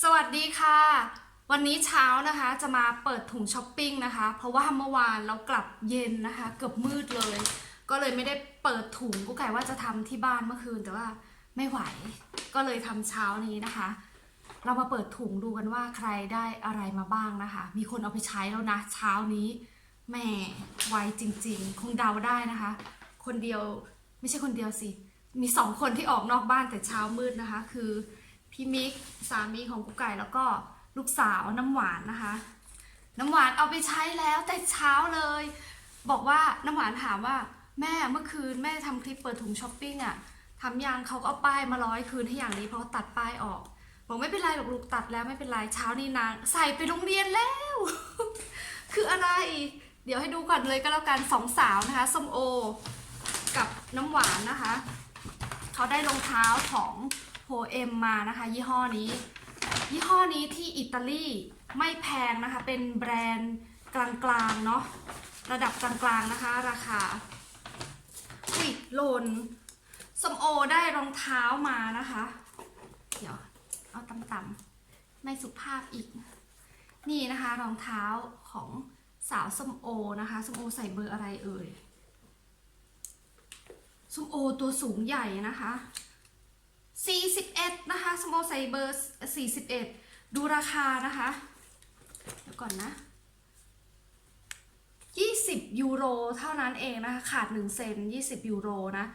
สวัสดีค่ะ วันนี้เช้านะคะจะมาเปิดถุงช้อปปิ้งนะคะ เพราะว่าเมื่อวานเรากลับเย็นนะคะ เกือบมืดเลย ก็เลยไม่ได้เปิดถุงกูไก่ว่าจะทำที่บ้านเมื่อคืนแต่ว่าไม่ไหว ก็เลยทำเช้านี้นะคะ เรามาเปิดถุงดูกันว่าใครได้อะไรมาบ้างนะคะ มีคนเอาไปใช้แล้วนะ เช้านี้แหม่ไวจริง ๆ คงเดาได้นะคะ คนเดียวไม่ใช่คนเดียวสิมีสองคนที่ออกนอกบ้านแต่เช้ามืดนะคะ คือ พี่มิกสามีของกุ๊กไก่แล้วก็ลูกสาวน้ำหวานนะคะ น้ำหวานเอาไปใช้แล้วแต่เช้าเลย บอกว่าน้ำหวานถามว่าแม่เมื่อคืนแม่ทำคลิปเปิดถุงช้อปปิ้งอะทำยังเขาก็เอาป้ายมาร้อยคืนให้อย่างนี้เพราะเขาตัดป้ายออกบอกไม่เป็นไรหรอกลูกตัดแล้วไม่เป็นไรเช้านี้นางใส่ไปโรงเรียนแล้ว คืออะไร เดี๋ยวให้ดูก่อนเลยก็แล้วกันสองสาวนะคะส้มโอ กับน้ำหวานนะคะ เขาได้รองเท้าของ เอมมานะคะ ยี่ห้อนี้ ยี่ห้อนี้ที่อิตาลีไม่แพงนะคะ เป็นแบรนด์กลางๆเนาะระดับกลางๆนะคะ ราคาอุ้ยหลนสมโอได้รองเท้ามานะคะ เดี๋ยว เอาต่ำๆไม่สุภาพอีก นี่นะคะรองเท้าของสาวส้มโอนะคะส้มโอใส่เบอร์อะไรเอ่ยส้มโอตัวสูงใหญ่นะคะ 41 นะคะ สมอลใส่เบอร์ 41 ดูราคานะคะ เดี๋ยวก่อนนะ 20 ยูโรเท่านั้นเองนะคะ ขาด 1 เซน 20 ยูโรนะ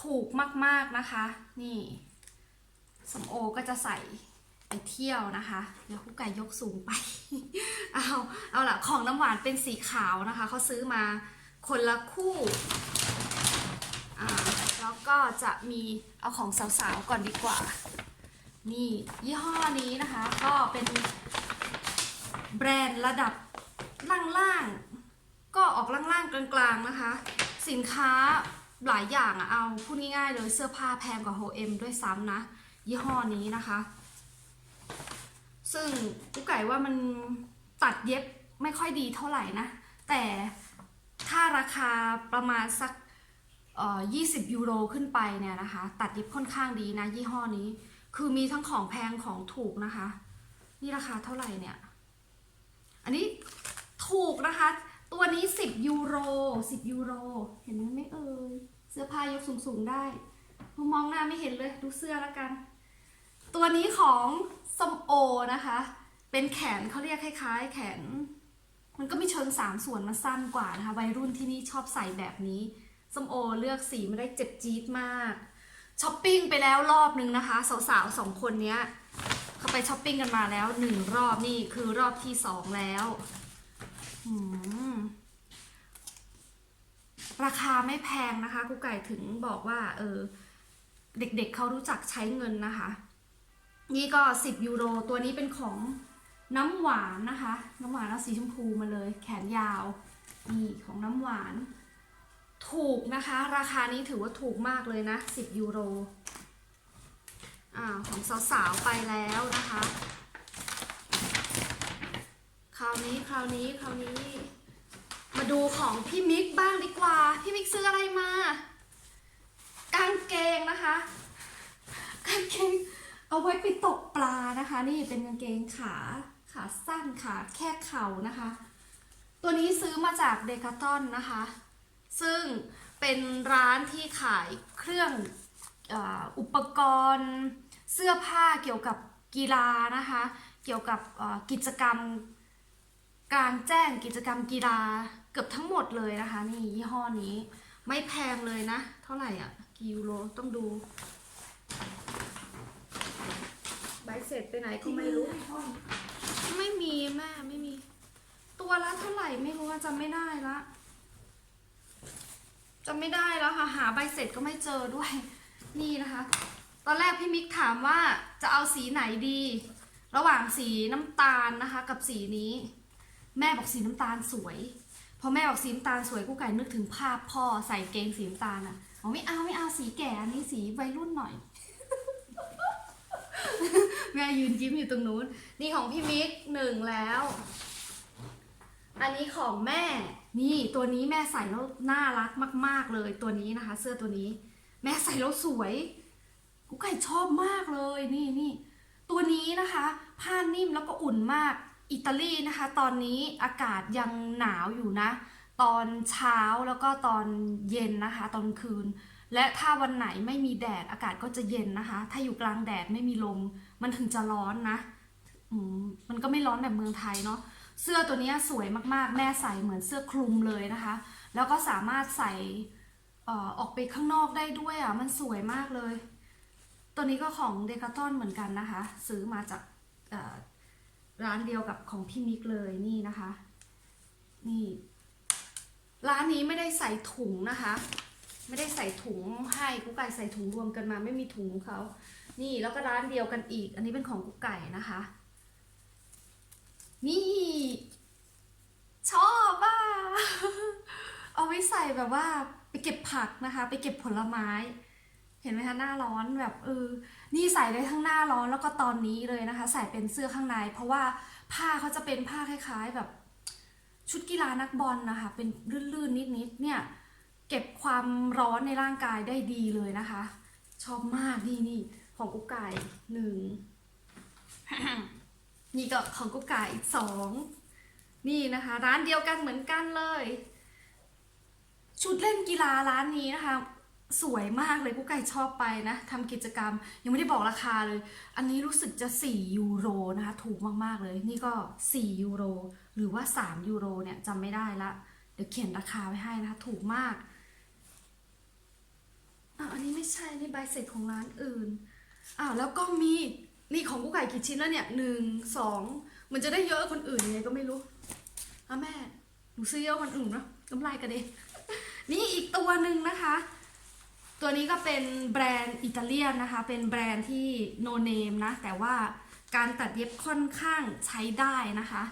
ถูกมาก ๆ นะคะ นี่สมโอก็จะใส่ไปเที่ยวนะคะ เดี๋ยวคุกไก่ยกสูงไป เอา เอาละของน้ำหวานเป็นสีขาวนะคะ เขาซื้อมาคนละคู่ แล้วก็จะมีเอาของสาวๆก่อนดีกว่า นี่ยี่ห้อนี้นะคะ ก็เป็นแบรนด์ระดับล่างๆ ก็ออกล่างๆ กลางๆนะคะ สินค้าหลายอย่างอะเอาพูดง่ายๆเลยเสื้อผ้าแพงกว่าโฮเอ็มด้วยซ้ำนะ ยี่ห้อนี้นะคะ ซึ่งกุ๊กไก่ว่ามันตัดเย็บไม่ค่อยดีเท่าไหร่นะ แต่ถ้าราคาประมาณสัก 20 ยูโรขึ้นไปเนี่ยนะคะ ตัดย็บค่อนข้างดีนะ ยี่ห้อนี้ คือมีทั้งของแพงของถูกนะคะ นี่ราคาเท่าไหร่เนี่ย อันนี้ถูกนะคะ ตัวนี้ 10 ยูโร 10 ยูโร เห็นไหมไม่เอ่ยเสื้อผ้ายกสูงๆได้มองหน้าไม่เห็นเลยดูเสื้อแล้วกัน ตัวนี้ของส้มโอนะคะ เป็นแขนเขาเรียกคล้ายๆ แขน มันก็มีเชิงสามส่วนมันสั้นกว่านะคะวัยรุ่นที่นี่ชอบใส่แบบนี้ ส้มโอเลือกสีไม่ได้เจ็บจี๊ดมากช้อปปิ้งไปแล้วรอบนึงนะคะ สาวๆสองคนเนี้ยเขาไปช้อปปิ้งกันมาแล้วหนึ่งรอบนี่คือรอบที่สองแล้วราคาไม่แพงนะคะครูไก่ถึงบอกว่า เออ เด็กๆเเขารู้จักใช้เงินนะคะ นี่ก็ 10 ยูโร ตัวนี้เป็นของน้ำหวานนะคะ น้ำหวานเอาสีชมพูมาเลย แขนยาวนี่ของน้ำหวาน ถูกนะคะ ราคานี้ถือว่าถูกมากเลยนะ 10 ยูโรอ่าของสาวๆ ไปแล้วนะคะ คราวนี้คราวนี้คราวนี้ มาดูของพี่มิกบ้างดีกว่า พี่มิกซื้ออะไรมากางเกงนะคะกางเกงเอาไว้ไปตกปลานะคะ นี่เป็นกางเกงขาขาสั้นขาแค่เข่านะคะ ตัวนี้ซื้อมาจากเดคาตอนนะคะ ซึ่งเป็นร้านที่ขายเครื่องเอออุปกรณ์ เสื้อผ้าเกี่ยวกับกีฬานะคะ เกี่ยวกับเอ่อกิจกรรมกลางแจ้งกิจกรรมกีฬาเกือบทั้งหมดเลยนะคะ นี่ยี่ห้อนี้ไม่แพงเลยนะ เท่าไหร่อะ กี่ยูโรต้องดูใบเสร็จไปไหนก็ไม่รู้ ไม่มีแม่ไม่มี ตัวละเท่าไหร่ไม่รู้ว่าจำไม่ได้ละ จำไม่ได้แล้วค่ะ หาใบเสร็จก็ไม่เจอด้วย นี่นะคะ ตอนแรกพี่มิกถามว่าจะเอาสีไหนดี ระหว่างสีน้ำตาลนะคะ กับสีนี้ แม่บอกสีน้ำตาลสวยพอแม่บอกสีน้ำตาลสวยกูไก่นึกถึงภาพพ่อใส่เกงสีน้ำตาลอะอ๋อไม่เอาไม่เอาสีแก่อันนี้สีวัยรุ่นหน่อย แม่ยืนยิ้มอยู่ตรงนู้น นี่ของพี่มิกหนึ่งแล้ว อันนี้ของแม่ นี่ตัวนี้แม่ใส่แล้วน่ารักมาก ๆ เลยตัวนี้นะคะ เสื้อตัวนี้ แม่ใส่แล้วสวยกูไก่ชอบมากเลยนี่นี่ตัวนี้นะคะ ผ้านิ่มแล้วก็อุ่นมากอิตาลีนะคะ ตอนนี้อากาศยังหนาวอยู่นะ ตอนเช้าแล้วก็ตอนเย็นนะคะ ตอนคืน และถ้าวันไหนไม่มีแดดอากาศก็จะเย็นนะคะ ถ้าอยู่กลางแดดไม่มีลมมันถึงจะร้อนนะมมันก็ไม่ร้อนแบบเมืองไทยเนาะ เสื้อตัวนี้สวยมากๆ แม่ใส่เหมือนเสื้อคลุมเลยนะคะ แล้วก็สามารถใส่ออกไปข้างนอกได้ด้วยอะ มันสวยมากเลย ตัวนี้ก็ของเดคา t อนเหมือนกันนะคะ ซื้อมาจากร้านเดียวกับของพี่มิกเลยนี่นะคะ นี่ ร้านนี้ไม่ได้ใส่ถุงนะคะ ไม่ได้ใส่ถุงให้กุ๊กไก่ใส่ถุงรวมกันมา ไม่มีถุงเขา นี่แล้วก็ร้านเดียวกันอีก อันนี้เป็นของกุ๊กไก่นะคะ นี่ ชอบอะ เอาไว้ใส่แบบว่าไปเก็บผักนะคะ ไปเก็บผลไม้ เห็นไหมคะหน้าร้อนแบบเออนี่ใส่ได้ทั้งหน้าร้อนแล้วก็ตอนนี้เลยนะคะ ใส่เป็นเสื้อข้างใน เพราะว่าผ้าเขาจะเป็นผ้าคล้าย ๆ แบบ ชุดกีฬานักบอลนะคะ เป็นลื่นๆนิดๆเนี่ย เก็บความร้อนในร่างกายได้ดีเลยนะคะ ชอบมากนี่นี่ของกุ๊กไก่หนึ่ง นี่ก็ของกุ๊กไก่อีกสองนี่นะคะ ร้านเดียวกันเหมือนกันเลย ชุดเล่นกีฬาร้านนี้นะคะ สวยมากเลยกุ๊กไก่ชอบไปนะทำกิจกรรม ยังไม่ได้บอกราคาเลย อันนี้รู้สึกจะ 4 ยูโรนะคะ ถูกมากๆเลย นี่ก็ 4 ยูโร หรือว่า 3 ยูโรเนี่ยจำไม่ได้ละ เดี๋ยวเขียนราคาไว้ให้นะคะ ถูกมากอันนี้ไม่ใช่นี่ใบเสร็จของร้านอื่นอ้าวแล้วก็มี นี่ของกุ๊กไก่กี่ชิ้นแล้วเนี่ยหนึ่งสองมันจะได้เยอะคนอื่นยังไงก็ไม่รู้อะแม่หนูซื้อเยอะกว่าคนอื่นเนาะกำไรกันเองนี่อีกตัวหนึ่งนะคะ ตัวนี้ก็เป็นแบรนด์อิตาเลียนนะคะ เป็นแบรนด์ที่โนเนมนะ แต่ว่าการตัดเย็บค่อนข้างใช้ได้นะคะ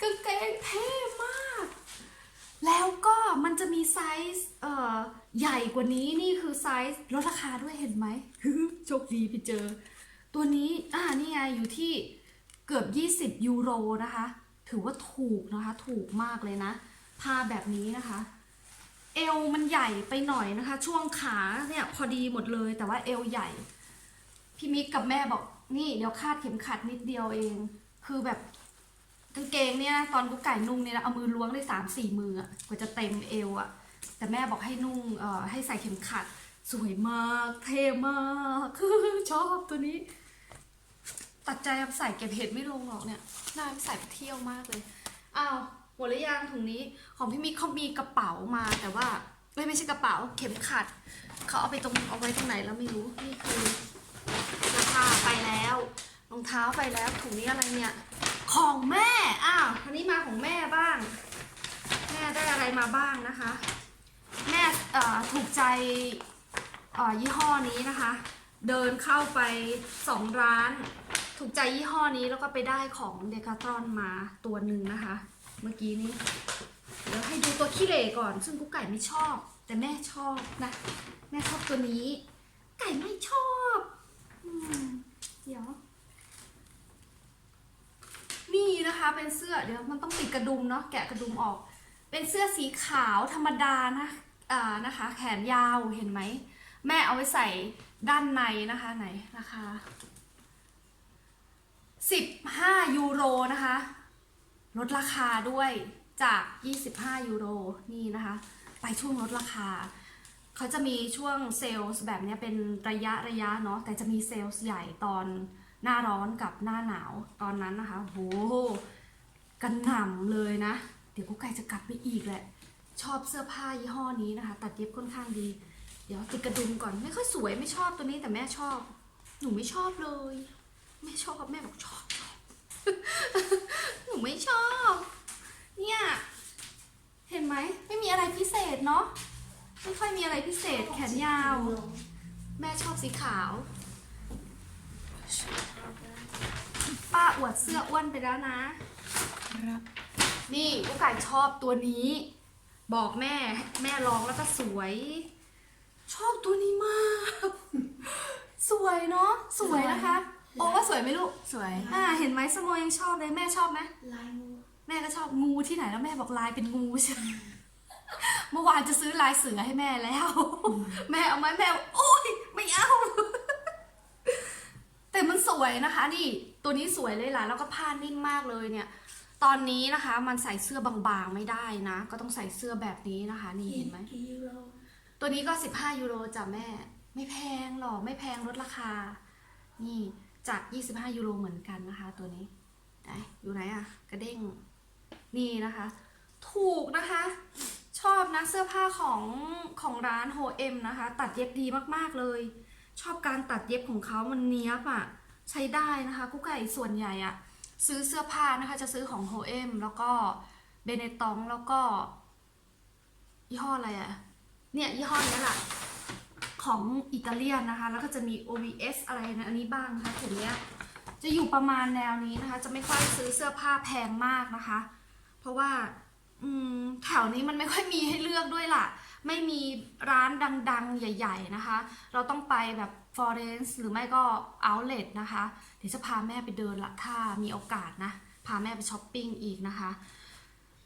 กางเกงเท่มาก แล้วก็มันจะมีไซส์ใหญ่กว่านี้นี่คือไซส์ลดราคาด้วยเห็นไหมโชคดีไปเจอ ตัวนี้อ่านี่ไงอยู่ที่เกือบ 20 ยูโรนะคะ ถือว่าถูกนะคะ ถูกมากเลยนะผ้าแบบนี้นะคะ เอวมันใหญ่ไปหน่อยนะคะ ช่วงขาเนี่ยพอดีหมดเลยแต่ว่าเอวใหญ่ พี่มิกกับแม่บอกนี่เดี๋ยวคาดเข็มขัดนิดเดียวเอง คือแบบกางเกงเนี่ยตอนกุ๊กไก่นุ่งเนี่ยนะเอามือล้วงได้สามสี่มืออะกว่าจะเต็มเอวอะแต่แม่บอกให้นุ่งเอ่อให้ใส่เข็มขัด สวยมาก เท่มากชอบตัวนี้ ตัดใจเอาใส่เก็บเห็ดไม่ลงหรอกเนี่ยน่าไปใส่ไปเที่ยวมากเลยอ้าวหมดหรือยังถุงนี้ของพี่มิกเขามีกระเป๋ามาแต่ว่าเอ้ยไม่ใช่กระเป๋าเข็มขัดเขาเอาไปตรงเอาไว้ตรงไหนแล้วไม่รู้นี่คือเสื้อผ้าไปแล้วรองเท้าไปแล้วถุงนี้อะไรเนี่ย ของแม่อ้าวอันนี้มาของแม่บ้าง แม่ได้อะไรมาบ้างนะคะ แม่เอ่อถูกใจเอ่อยี่ห้อนี้นะคะ เดินเข้าไปสองร้าน ถูกใจยี่ห้อนี้แล้วก็ไปได้ของเดคาตรอนมาตัวหนึ่งนะคะ เมื่อกี้นี้เดี๋ยวให้ดูตัวขี้เหร่ก่อน ซึ่งกุ๊กไก่ไม่ชอบ แต่แม่ชอบนะ แม่ชอบตัวนี้ ไก่ไม่ชอบอเดี๋ยว นี่นะคะเป็นเสื้อเดี๋ยวมันต้องติดกระดุมเนาะแกะกระดุมออก เป็นเสื้อสีขาวธรรมดานะอ่านะคะ แขนยาวเห็นไหม แม่เอาไว้ใส่ด้านในนะคะไหนราคา 15 ยูโรนะคะ ลดราคาด้วยจาก 25 ยูโรนี่นะคะ ไปช่วงลดราคา เขาจะมีช่วงเซลล์แบบเนี้ยเป็นระยะระยะเนาะแต่จะมีเซลล์ใหญ่ตอนหน้าร้อนกับหน้าหนาวตอนนั้นนะคะโหกันหน่ำเลยนะ เดี๋ยวกุ๊กไก่จะกลับไปอีกแหละ ชอบเสื้อผ้ายี่ห้อนี้นะคะ ตัดเย็บค่อนข้างดี เดี๋ยวติดกระดุมก่อนไม่ค่อยสวยไม่ชอบตัวนี้แต่แม่ชอบ หนูไม่ชอบเลย แม่ชอบแม่บอกชอบชอบหนูไม่ชอบ เนี่ยเห็นไหมไม่มีอะไรพิเศษเนาะไม่ค่อยมีอะไรพิเศษแขนยาว แม่ชอบสีขาวป้าอวดเสื้ออ้วนไปแล้วนะ ครับนี่ลูกไก่ชอบตัวนี้ บอกแม่แม่ลองแล้วก็สวย ชอบตัวนี้มาก สวยเนาะสวยนะคะ โอ้ว่าสวยไหมลูก สวย อ่า เห็นไหมสโมยังชอบเลยแม่ชอบไหมลายงูแม่ก็ชอบงูที่ไหนแล้วแม่บอกลายเป็นงูใช่ไหมเมื่อวานจะซื้อลายเสือให้แม่แล้ว แม่เอาไหมแม่บอกโอ๊ยไม่เอาแต่แต่มันสวยนะคะนี่ตัวนี้สวยเลยล่ะแล้วก็ผ้านิ่มมากเลยเนี่ย ตอนนี้นะคะ มันใส่เสื้อบางๆไม่ได้นะ ก็ต้องใส่เสื้อแบบนี้นะคะ นี่เห็นไหมกี่ยูโรตัวนี้ก็ 15 ยูโรจ้ะแม่ ไม่แพงหรอกไม่แพงลดราคา นี่ จาก 25 ยูโรเหมือนกันนะคะ ตัวนี้ไหนอยู่ไหนอะกระเด้งนี่นะคะ ถูกนะคะ ชอบนะเสื้อผ้าของของร้านโฮเอ็มนะคะ ตัดเย็บดีมากๆเลย ชอบการตัดเย็บของเขามันเนี้ยบอะใช้ได้นะคะ กุ๊กไก่ส่วนใหญ่อะซื้อเสื้อผ้านะคะ จะซื้อของโฮเอ็มแล้วก็เบเนตองแล้วก็ยี่ห้ออะไรอะเนี่ยยี่ห้อนี้แหละ ของอิตาเลียนนะคะ แล้วก็จะมี OVS อะไรนะอันนี้บ้างนะคะถุงเนี้ยจะอยู่ประมาณแนวนี้นะคะ จะไม่ค่อยซื้อเสื้อผ้าแพงมากนะคะ เพราะว่าอืมแถวนี้มันไม่ค่อยมีให้เลือกด้วยล่ะ ไม่มีร้านดังๆ ใหญ่ ๆนะคะ เราต้องไปแบบฟอเรนซ์หรือไม่ก็ Outlet นะคะ เดี๋ยวจะพาแม่ไปเดินละถ้ามีโอกาสนะ พาแม่ไปช้อปปิ้งอีกนะคะ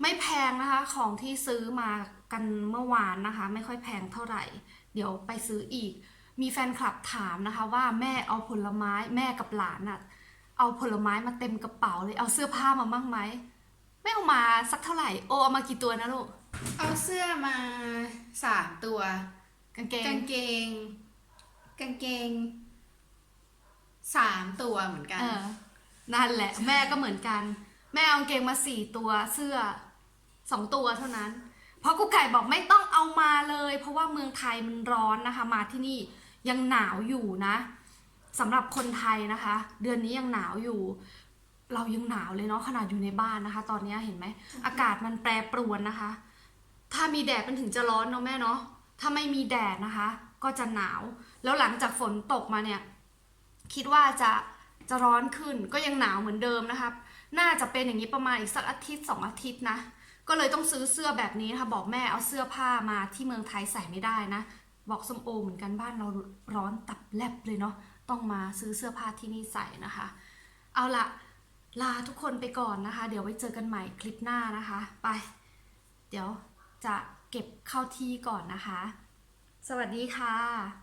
ไม่แพงนะคะของที่ซื้อมากันเมื่อวานนะคะ ไม่ค่อยแพงเท่าไหร่ เดี๋ยวไปซื้ออีก มีแฟนคลับถามนะคะว่าแม่เอาผลไม้แม่กับหลานอะเอาผลไม้มาเต็มกระเป๋าเลยเอาเสื้อผ้ามาบ้างไหมไม่เอามาสักเท่าไหร่โอเอามากี่ตัวนะลูกเอาเสื้อมาสามตัว กางเกงกางเกง กางเกงสามตัวเหมือนกันเออนั่นแหละ แม่ก็เหมือนกัน แม่เอากางเกงมาสี่ตัวเสื้อสองตัวเท่านั้น เพราะกุ๊กไก่บอกไม่ต้องเอามาเลย เพราะว่าเมืองไทยมันร้อนนะคะ มาที่นี่ยังหนาวอยู่นะสำหรับคนไทยนะคะ เดือนนี้ยังหนาวอยู่ เรายังหนาวเลยเนาะขนาดอยู่ในบ้านนะคะ ตอนนี้เห็นไหมอากาศมันแปรปรวนนะคะ ถ้ามีแดดมันถึงจะร้อนเนาะแม่เนาะถ้าไม่มีแดดนะคะ ก็จะหนาว แล้วหลังจากฝนตกมาเนี่ย คิดว่าจะจะร้อนขึ้นก็ยังหนาวเหมือนเดิมนะครับ น่าจะเป็นอย่างนี้ประมาณอีกสักอาทิตย์สองอาทิตย์นะ ก็เลยต้องซื้อเสื้อแบบนี้นะคะบอกแม่เอาเสื้อผ้ามาที่เมืองไทยใส่ไม่ได้นะ บอกส้มโอเหมือนกันบ้านเราร้อนตับแลบเลยเนาะต้องมาซื้อเสื้อผ้าที่นี่ใส่นะคะ เอาละลาทุกคนไปก่อนนะคะ เดี๋ยวไว้เจอกันใหม่คลิปหน้านะคะ ไป เดี๋ยวจะเก็บเข้าที่ก่อนนะคะ สวัสดีค่ะ